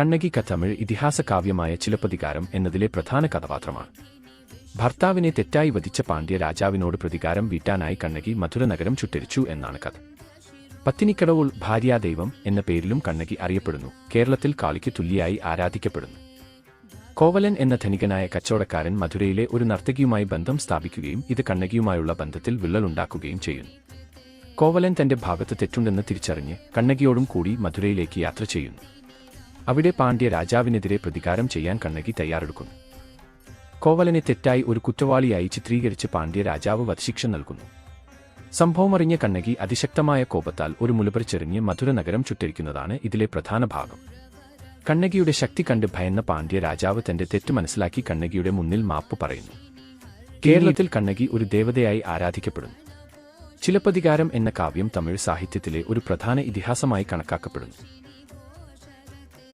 കണ്ണകി കഥമിഴ് ഇതിഹാസ കാവ്യമായ ചിലപ്പതികാരം എന്നതിലെ പ്രധാന കഥാപാത്രമാണ്. ഭർത്താവിനെ തെറ്റായി വധിച്ച പാണ്ഡ്യ രാജാവിനോട് പ്രതികാരം വീട്ടാനായി കണ്ണകി മധുര നഗരം ചുട്ടരിച്ചു എന്നാണ് കഥ. പത്തിനിക്കടവുൾ ഭാര്യാദൈവം എന്ന പേരിലും കണ്ണകി അറിയപ്പെടുന്നു. കേരളത്തിൽ കാളിക്ക് തുല്യായി ആരാധിക്കപ്പെടുന്നു. കോവലൻ എന്ന ധനികനായ കച്ചവടക്കാരൻ മധുരയിലെ ഒരു നർത്തകിയുമായി ബന്ധം സ്ഥാപിക്കുകയും ഇത് കണ്ണകിയുമായുള്ള ബന്ധത്തിൽ വിള്ളലുണ്ടാക്കുകയും ചെയ്യുന്നു. കോവലൻ തന്റെ ഭാഗത്ത് തെറ്റുണ്ടെന്ന് തിരിച്ചറിഞ്ഞ് കണ്ണകിയോടും കൂടി മധുരയിലേക്ക് യാത്ര ചെയ്യുന്നു. അവിടെ പാണ്ഡ്യ രാജാവിനെതിരെ പ്രതികാരം ചെയ്യാൻ കണ്ണകി തയ്യാറെടുക്കുന്നു. കോവലനെ തെറ്റായി ഒരു കുറ്റവാളിയായി ചിത്രീകരിച്ച് പാണ്ഡ്യ രാജാവ് വധശിക്ഷ നൽകുന്നു. സംഭവമറിഞ്ഞ കണ്ണകി അതിശക്തമായ കോപത്താൽ ഒരു മുലപറിച്ചെറിഞ്ഞ് മധുര നഗരം ചുട്ടരിക്കുന്നതാണ് ഇതിലെ പ്രധാന ഭാഗം. കണ്ണകിയുടെ ശക്തി കണ്ട് ഭയന്ന പാണ്ഡ്യ രാജാവ് തന്റെ തെറ്റ് മനസ്സിലാക്കി കണ്ണകിയുടെ മുന്നിൽ മാപ്പ് പറയുന്നു. കേരളത്തിൽ കണ്ണകി ഒരു ദേവതയായി ആരാധിക്കപ്പെടുന്നു. ചിലപ്പതികാരം എന്ന കാവ്യം തമിഴ് സാഹിത്യത്തിലെ ഒരു പ്രധാന ഇതിഹാസമായി കണക്കാക്കപ്പെടുന്നു.